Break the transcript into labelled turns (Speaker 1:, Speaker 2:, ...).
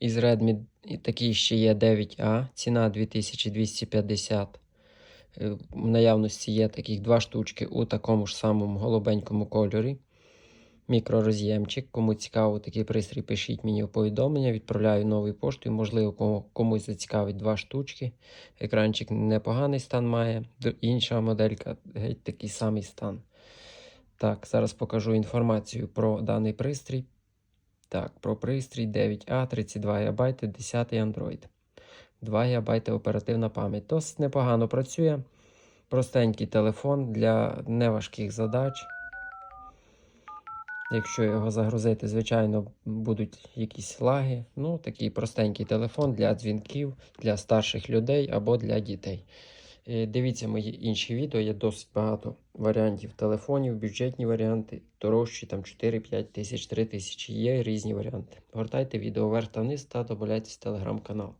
Speaker 1: із Redmi такий ще є 9A, ціна 2250. Е, В наявності є таких два штучки у такому ж самому голубенькому кольорі. Мікророз'ємчик. Кому цікаво такий пристрій, пишіть мені у повідомлення, відправляю новою поштою. Можливо, комусь зацікавить два штучки. Екранчик непоганий стан має. Інша моделька геть такий самий стан. Так, зараз покажу інформацію про даний пристрій. Так, про пристрій 9А, 32 ГБ, 10 Android. 2 ГБ оперативна пам'ять. Досить непогано працює. Простенький телефон для неважких задач. Якщо його загрузити, звичайно, будуть якісь лаги. Ну, такий простенький телефон для дзвінків, для старших людей або для дітей. Е, Дивіться мої інші відео, є досить багато варіантів телефонів, бюджетні варіанти, дорожчі там 4-5 тисяч, 3 тисячі. Є різні варіанти. Гортайте відео вверх та вниз та добавляйтесь в телеграм-канал.